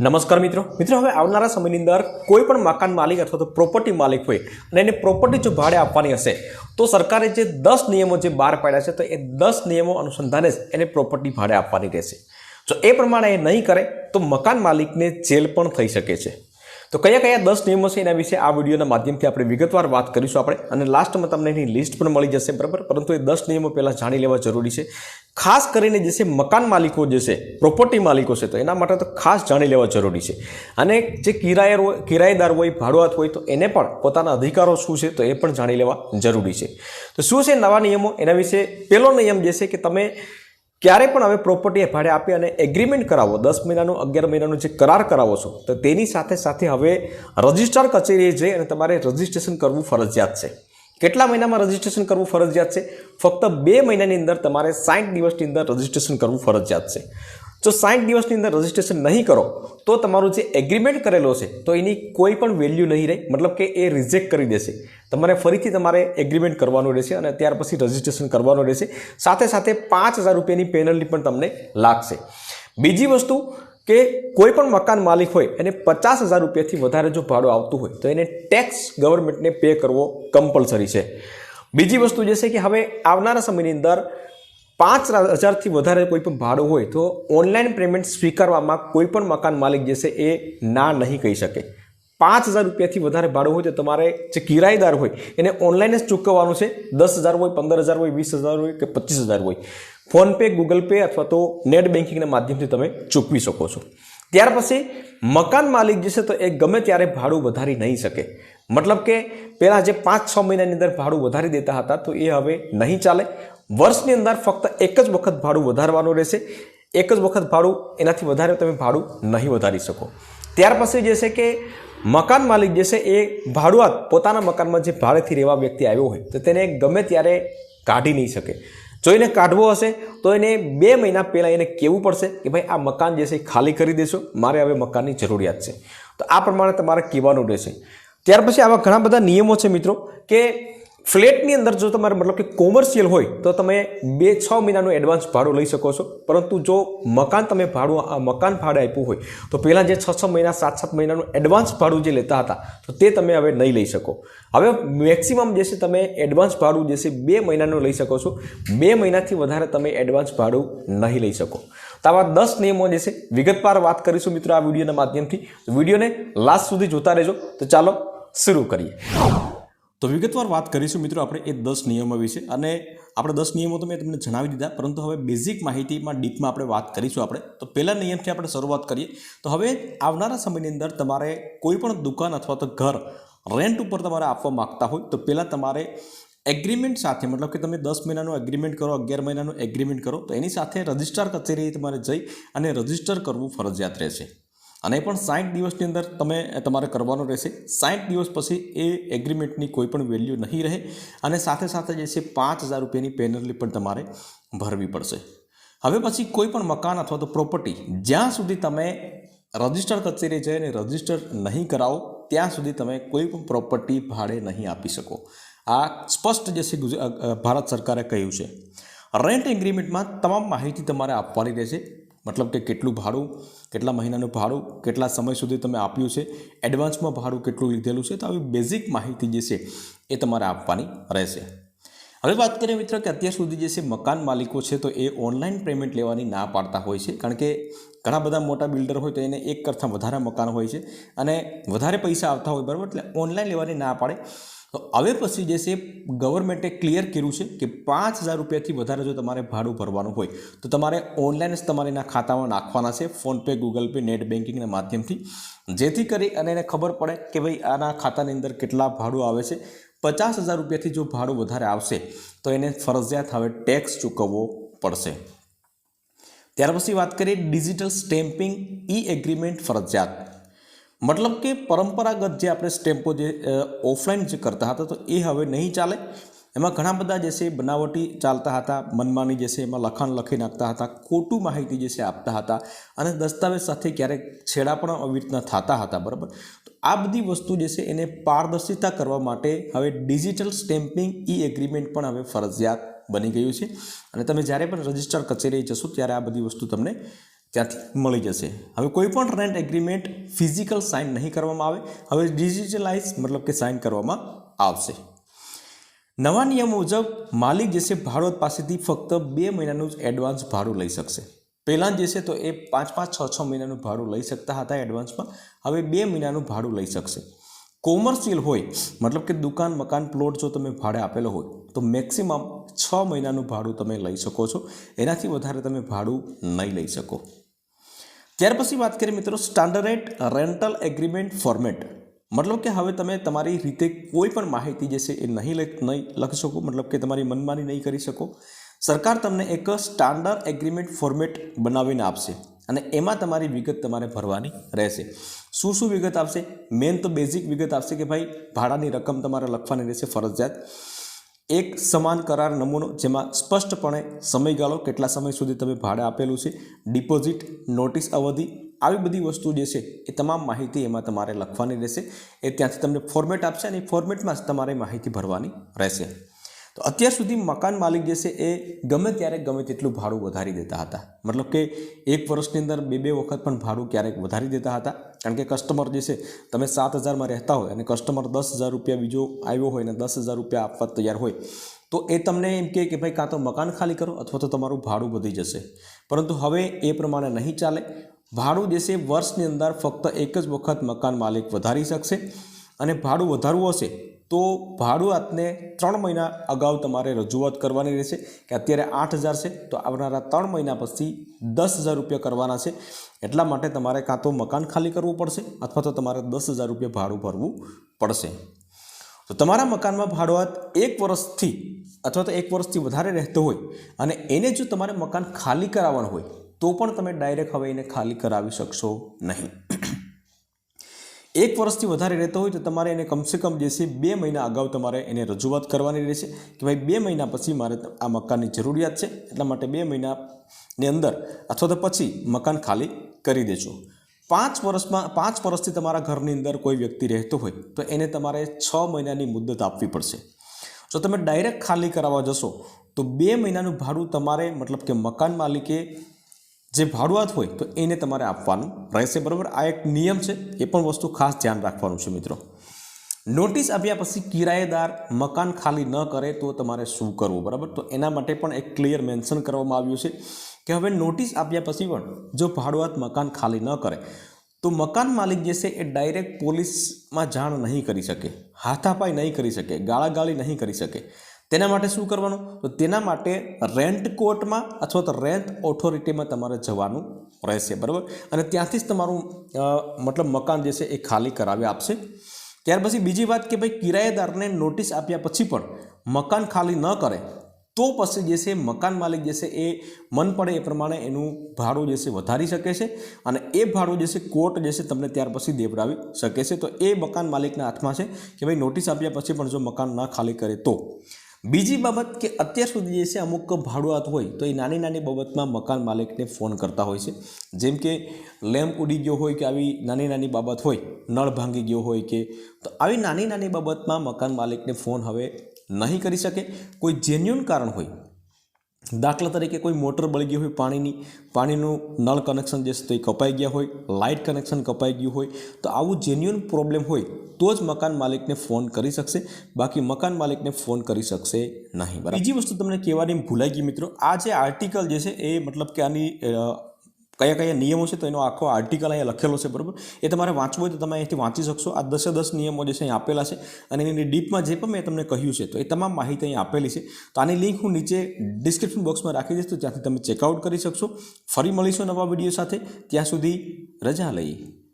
નમસ્કાર મિત્રો. મિત્રો, હવે આવનારા સમયની અંદર કોઈ પણ મકાન માલિક અથવા તો પ્રોપર્ટી માલિક હોય અને એને પ્રોપર્ટી જો ભાડે આપવાની હશે, તો સરકારે જે દસ નિયમો જે બહાર પાડ્યા છે, તો એ દસ નિયમો અનુસંધાને જ એને પ્રોપર્ટી ભાડે આપવાની રહેશે. જો એ પ્રમાણે એ નહીં કરે, તો મકાન માલિકને જેલ પણ થઈ શકે છે. તો કયા કયા દસ નિયમો છે એના વિશે આ વિડીયોના માધ્યમથી આપણે વિગતવાર વાત કરીશું આપણે? અને લાસ્ટમાં તમને એની લિસ્ટ પણ મળી જશે, બરાબર? પરંતુ એ દસ નિયમો પહેલાં જાણી લેવા જરૂરી છે. ખાસ કરીને જે છે મકાન માલિકો જે છે પ્રોપર્ટી માલિકો છે, તો એના માટે તો ખાસ જાણી લેવા જરૂરી છે. અને જે કિરાયર હોય, કિરાયેદાર હોય ભાડુઆત હોય, તો એને પણ પોતાના અધિકારો શું છે તો એ પણ જાણી લેવા જરૂરી છે. તો શું છે નવા નિયમો? એના વિશે પહેલો નિયમ જે છે કે તમે ક્યારે પણ હવે પ્રોપર્ટી ભાડે આપી અને એગ્રીમેન્ટ કરાવો, દસ મહિનાનું, અગિયાર મહિનાનું જે કરાર કરાવો છો, તો તેની સાથે સાથે હવે રજિસ્ટર કચેરીએ જઈ અને તમારે રજિસ્ટ્રેશન કરવું ફરજિયાત છે. કેટલા મહિનામાં રજિસ્ટ્રેશન કરવું ફરજિયાત છે? ફક્ત બે મહિનાની અંદર તમારે સાઠ દિવસની અંદર રજિસ્ટ્રેશન કરવું ફરજિયાત છે. જો સાઠ દિવસની અંદર રજિસ્ટ્રેશન નહીં કરો, તો તમારું જે એગ્રીમેન્ટ કરેલો છે, તો એની કોઈ પણ વેલ્યુ નહીં રહે. મતલબ કે એ રિજેક્ટ કરી દેશે. તમારે ફરીથી તમારે એગ્રીમેન્ટ કરવાનું રહેશે અને ત્યાર પછી રજિસ્ટ્રેશન કરવાનું રહેશે. સાથે સાથે પાંચ હજાર રૂપિયાની પેનલ્ટી પણ તમને લાગશે. બીજી વસ્તુ કે કોઈ પણ મકાન માલિક હોય, એને પચાસ હજાર રૂપિયાથી વધારે જો ભાડું આવતું હોય, તો એને ટેક્સ ગવર્મેન્ટને પે કરવો કમ્પલસરી છે. બીજી વસ્તુ જે છે કે હવે આવનારા સમયની અંદર પાંચ હજારથી વધારે કોઈ પણ ભાડું હોય તો ઓનલાઈન પેમેન્ટ સ્વીકારવામાં કોઈ પણ મકાન માલિક જે છે એ ના નહીં કહી શકે. પાંચ હજાર રૂપિયાથી વધારે ભાડું હોય તો તમારે જે કિરાયેદાર હોય એને ઓનલાઈન જ ચૂકવવાનું છે. દસ હજાર હોય, પંદર હજાર હોય, વીસ હજાર હોય કે પચીસ હજાર હોય. ફોનપે ગૂગલ પે અથવા તો નેટ બેન્કિંગના માધ્યમથી તમે ચૂકવી શકો છો. ત્યાર પછી મકાન માલિક જે છે તો એ ગમે ત્યારે ભાડું વધારી નહીં શકે. મતલબ કે પહેલાં જે પાંચ છ મહિનાની અંદર ભાડું વધારી દેતા હતા તો એ હવે નહીં ચાલે. વર્ષની અંદર ફક્ત એક જ વખત ભાડું વધારવાનું રહેશે. એક જ વખત ભાડું એનાથી વધારે તમે ભાડું નહીં વધારી શકો. ત્યાર પછી જે છે કે મકાન માલિક જે છે એ ભાડુઆત પોતાના મકાનમાં જે ભાડેથી રહેવા વ્યક્તિ આવ્યો હોય, તો તેને ગમે ત્યારે કાઢી નહીં શકે. જો એને કાઢવો હશે, તો એને બે મહિના પહેલાં એને કહેવું પડશે કે ભાઈ, આ મકાન જે છે એ ખાલી કરી દેશો, મારે હવે મકાનની જરૂરિયાત છે. તો આ પ્રમાણે તમારે કહેવાનું રહેશે. ત્યાર પછી આવા ઘણા બધા નિયમો છે મિત્રો, કે ફ્લેટની અંદર જો તમારે મતલબ કે કોમર્શિયલ હોય, તો તમે બે છ મહિનાનું એડવાન્સ ભાડું લઈ શકો છો. પરંતુ જો મકાન તમે ભાડું, આ મકાન ભાડે આપ્યું હોય, તો પહેલાં જે છ છ મહિના, સાત સાત મહિનાનું એડવાન્સ ભાડું જે લેતા હતા, તો તે તમે હવે નહીં લઈ શકો. હવે મેક્સિમમ જે છે તમે એડવાન્સ ભાડું જે છે બે મહિનાનું લઈ શકો છો. બે મહિનાથી વધારે તમે એડવાન્સ ભાડું નહીં લઈ શકો. તો આવા દસ નિયમો જે છે, વિગતવાર વાત કરીશું મિત્રો આ વિડીયોના માધ્યમથી. વિડીયોને લાસ્ટ સુધી જોતા રહેજો. તો ચાલો શરૂ કરીએ. તો વિગતવાર વાત કરીશું મિત્રો આપણે એ દસ નિયમો વિશે. અને આપણે દસ નિયમો તો મેં તમને જણાવી દીધા, પરંતુ હવે બેઝિક માહિતીમાં ડીપમાં આપણે વાત કરીશું આપણે. તો પહેલા નિયમથી આપણે શરૂઆત કરીએ. તો હવે આવનારા સમયની અંદર તમારે કોઈ પણ દુકાન અથવા તો ઘર રેન્ટ ઉપર તમારે આપવા માગતા હોય, તો પહેલાં તમારે એગ્રીમેન્ટ સાથે, મતલબ કે તમે દસ મહિનાનું એગ્રીમેન્ટ કરો, અગિયાર મહિનાનું એગ્રીમેન્ટ કરો, તો એની સાથે રજિસ્ટ્રાર કચેરીએ તમારે જઈ અને રજિસ્ટર કરવું ફરજિયાત રહેશે. અને પણ સાઠ દિવસની અંદર તમે તમારે કરવાનો રહેશે. સાઠ દિવસ પછી એ એગ્રીમેન્ટની કોઈ પણ વેલ્યુ નહીં રહે અને સાથે સાથે જે છે પાંચ હજાર રૂપિયાની પેનલ્ટી પણ તમારે ભરવી પડશે. હવે પછી કોઈ પણ મકાન અથવા તો પ્રોપર્ટી જ્યાં સુધી તમે રજિસ્ટર કચેરી જઈને રજિસ્ટર નહીં કરાવો, ત્યાં સુધી તમે કોઈ પણ પ્રોપર્ટી ભાડે નહીં આપી શકો. આ સ્પષ્ટ જે છે ભારત સરકારે કહ્યું છે. રેન્ટ એગ્રીમેન્ટમાં તમામ માહિતી તમારે આપવાની રહેશે. મતલબ કે કેટલું ભાડું, કેટલા મહિનાનું ભાડું, કેટલા સમય સુધી તમે આપ્યું છે એડવાન્સમાં ભાડું કેટલું લીધેલું છે, તો આવી બેઝિક માહિતી જે છે એ તમારે આપવાની રહેશે. હવે વાત કરીએ મિત્રો કે અત્યાર સુધી જે છે મકાન માલિકો છે તો એ ઓનલાઈન પેમેન્ટ લેવાની ના પાડતા હોય છે, કારણ કે ઘણા બધા મોટા બિલ્ડર હોય તો એને એક કરતાં વધારે મકાન હોય છે અને વધારે પૈસા આવતા હોય, બરાબર? એટલે ઓનલાઈન લેવાની ના પાડે. તો હવે પછી જે છે ગવર્મેન્ટે ક્લિયર કર્યું છે કે પાંચ હજાર રૂપિયાથી વધારે જો તમારે ભાડું ભરવાનું હોય, તો તમારે ઓનલાઈન જ તમારે એના ખાતામાં નાખવાના છે, ફોનપે, ગૂગલ પે, નેટ બેન્કિંગના માધ્યમથી. જેથી કરી અને એને ખબર પડે કે ભાઈ આના ખાતાની અંદર કેટલા ભાડું આવે છે. પચાસ હજાર રૂપિયાથી જો ભાડું વધારે આવશે, તો એને ફરજિયાત હવે ટેક્સ ચૂકવવો પડશે. ત્યાર પછી વાત કરીએ ડિજિટલ સ્ટેમ્પિંગ ઈ એગ્રીમેન્ટ ફરજિયાત. મતલબ કે પરંપરાગત જે આપણે સ્ટેમ્પો જે ઓફલાઈન જે કરતા હતા, તો એ હવે નહીં ચાલે. એમાં ઘણા બધા જે છે બનાવટી ચાલતા હતા, મનમાની જે છે એમાં લખાણ લખી નાખતા હતા, ખોટું માહિતી જે છે આપતા હતા અને દસ્તાવેજ સાથે ક્યારેક છેડા પણ આવી રીતના થતા હતા, બરાબર? તો આ બધી વસ્તુ જે છે એને પારદર્શિતા કરવા માટે હવે ડિજિટલ સ્ટેમ્પિંગ ઈ એગ્રીમેન્ટ પણ હવે ફરજિયાત બની ગયું છે. અને તમે જ્યારે પણ રજિસ્ટર કચેરી જશો, ત્યારે આ બધી વસ્તુ તમને ત્યાંથી મળી જશે. હવે કોઈ પણ રેન્ટ એગ્રીમેન્ટ ફિઝિકલ સાઇન નહીં કરવામાં આવે. હવે ડિજિટલાઇઝ મતલબ કે સાઇન કરવામાં આવશે. નવા નિયમ મુજબ માલિક જે છે ભાડુત પાસેથી ફક્ત બે મહિનાનું જ એડવાન્સ ભાડું લઈ શકશે. પહેલાં જે છે તો એ પાંચ પાંચ, છ છ મહિનાનું ભાડું લઈ શકતા હતા એડવાન્સમાં હવે બે મહિનાનું ભાડું લઈ શકશે. કોમર્શિયલ હોય, મતલબ કે દુકાન, મકાન પ્લોટ જો તમે ભાડે આપેલો હોય, તો મેક્સિમમ છ મહિનાનું ભાડું તમે લઈ શકો છો. એનાથી વધારે તમે ભાડું નહીં લઈ શકો. ત્યાર પછી વાત કરીએ મિત્રો સ્ટાન્ડર્ડ રેન્ટલ એગ્રીમેન્ટ ફોર્મેટ મતલબ કે હવે તમે તમારી રીતે કોઈ પણ માહિતી જે છે એ નહીં નહીં લખી શકો, મતલબ કે તમારી મનમાની નહીં કરી શકો. સરકાર તમને એક સ્ટાન્ડર્ડ એગ્રીમેન્ટ ફોર્મેટ બનાવીને આપશે અને એમાં તમારી વિગત તમારે ભરવાની રહેશે. શું શું વિગત આપશે? મેન તો બેઝિક વિગત આપશે કે ભાઈ ભાડાની રકમ તમારે લખવાની રહેશે ફરજિયાત. એક સમાન કરાર નમૂનો જેમાં સ્પષ્ટપણે સમયગાળો કેટલા સમય સુધી તમે ભાડે આપેલું છે, ડિપોઝિટ, નોટિસ અવધિ, આવી બધી વસ્તુ જે છે એ તમામ માહિતી એમાં તમારે લખવાની રહેશે. એ ત્યાંથી તમને ફોર્મેટ આપશે અને ફોર્મેટમાં જ તમારે માહિતી ભરવાની રહેશે. તો અત્યાર સુધી મકાન માલિક જે છે એ ગમે ત્યારે ગમે તેટલું ભાડું વધારી દેતા હતા. મતલબ કે એક વર્ષની અંદર બે બે વખત પણ ભાડું ક્યારેક વધારી દેતા હતા. કારણ કે કસ્ટમર જે છે, તમે સાત હજારમાં રહેતા હોય અને કસ્ટમર દસ હજાર રૂપિયા બીજો આવ્યો હોય અને દસ હજાર રૂપિયા આપવા તૈયાર હોય, તો એ તમને એમ કહે કે, ભાઈ, કાં તો મકાન ખાલી કરો અથવા તો તમારું ભાડું વધી જશે. પરંતુ હવે એ પ્રમાણે નહીં ચાલે. ભાડું જે છે, વર્ષની અંદર ફક્ત એક જ વખત મકાન માલિક વધારી શકશે અને ભાડું વધારવું હશે તો ભાડુઆતને ત્રણ મહિના અગાઉ તમારે રજૂઆત કરવાની રહેશે કે અત્યારે આઠ હજાર છે, તો આવનારા ત્રણ મહિના પછી દસ હજાર રૂપિયા કરવાના છે. એટલા માટે તમારે કાં તો મકાન ખાલી કરવું પડશે અથવા તો તમારે દસ હજાર રૂપિયા ભાડું ભરવું પડશે. તો તમારા મકાનમાં ભાડુઆત એક વર્ષથી અથવા તો એક વર્ષથી વધારે રહેતો હોય અને એને જો તમારે મકાન ખાલી કરાવવાનું હોય, તો પણ તમે ડાયરેક્ટ હવે એને ખાલી કરાવી શકશો નહીં. એક વર્ષથી વધારે રહેતો હોય તો તમારે એને કમસે કમ જે છે બે મહિના અગાઉ તમારે એને રજૂઆત કરવાની રહેશે કે ભાઈ બે મહિના પછી મારે આ મકાનની જરૂરિયાત છે, એટલા માટે બે મહિનાની અંદર અથવા તો પછી મકાન ખાલી કરી દેજો. પાંચ વર્ષમાં, પાંચ વર્ષથી તમારા ઘરની અંદર કોઈ વ્યક્તિ રહેતો હોય તો એને તમારે છ મહિનાની મુદ્દત આપવી પડશે. જો તમે ડાયરેક્ટ ખાલી કરાવવા જશો તો બે મહિનાનું ભાડું તમારે મતલબ કે મકાન માલિકે જે ભાડુઆત હોય તો એને તમારે આપવાનું રહેશે, બરાબર? આ એક નિયમ છે, એ પણ વસ્તુ ખાસ ધ્યાન રાખવાનું છે મિત્રો. નોટિસ આપ્યા પછી કિરાયેદાર મકાન ખાલી ન કરે તો તમારે શું કરવું, બરાબર? તો એના માટે પણ એક ક્લિયર મેન્શન કરવામાં આવ્યું છે કે હવે નોટિસ આપ્યા પછી પણ જો ભાડુઆત મકાન ખાલી ન કરે, તો મકાન માલિક જે છે એ ડાયરેક્ટ પોલીસમાં જાણ નહીં કરી શકે, હાથાપાઈ નહીં કરી શકે, ગાળાગાળી નહીં કરી શકે. તેના માટે શું કરવાનું? તો તેના માટે રેન્ટ કોર્ટમાં અથવા તો રેન્ટ ઓથોરિટીમાં તમારે જવાનું રહેશે, બરાબર? અને ત્યાંથી જ તમારું મતલબ મકાન જે છે એ ખાલી કરાવી આપશે. ત્યાર પછી બીજી વાત કે ભાઈ કિરાયેદારને નોટિસ આપ્યા પછી પણ મકાન ખાલી ન કરે, તો પછી જે છે મકાન માલિક જે છે એ મન પડે એ પ્રમાણે એનું ભાડું જે છે વધારી શકે છે અને એ ભાડું જે છે કોર્ટ જે છે તમને ત્યાર પછી દેવડાવી શકે છે. તો એ મકાન માલિકના હાથમાં છે કે ભાઈ નોટિસ આપ્યા પછી પણ જો મકાન ન ખાલી કરે તો. બીજી બાબત કે અત્યાર સુધી જે છે અમુક ભાડુઆત હોય તો એ નાની નાની બાબતમાં મકાન માલિકને ફોન કરતા હોય છે. જેમ કે લેમ્પ ઉડી ગયો હોય કે આવી નાની નાની બાબત હોય, નળ ભાંગી ગયો હોય કે, તો આવી નાની નાની બાબતમાં મકાન માલિકને ફોન હવે નહીં કરી શકે. કોઈ જેન્યુન કારણ હોય દાખલા તરીકે કોઈ મોટર બળી ગઈ હોય પાણીની, પાણીનું નળ કનેક્શન જે છે તે કપાઈ ગયા હોય લાઇટ કનેક્શન કપાઈ ગયું હોય, તો આવું જેન્યુઅન પ્રોબ્લેમ હોય તો જ મકાન માલિકને ફોન કરી શકશે. બાકી મકાન માલિકને ફોન કરી શકશે નહીં, બરાબર? બીજી વસ્તુ તમને કહેવાની ભૂલાઈ ગઈ મિત્રો. આ જે આર્ટિકલ જે છે એ મતલબ કે આની કયા કયા નિયમો છે તો એનો આખો આર્ટિકલ અહીંયા લખેલો છે, બરાબર? એ તમારે વાંચવું હોય તો તમે અહીંથી વાંચી શકશો. આ દસે દસ નિયમો જે છે અહીં આપેલા છે અને એની ડીપમાં જે પણ મેં તમને કહ્યું છે તો એ તમામ માહિતી અહીં આપેલી છે. તો આની લિંક હું નીચે ડિસ્ક્રિપ્શન બોક્સમાં રાખી દઈશ તો ત્યાંથી તમે ચેકઆઉટ કરી શકશો. ફરી મળીશું નવા વીડિયો સાથે. ત્યાં સુધી રજા લઈએ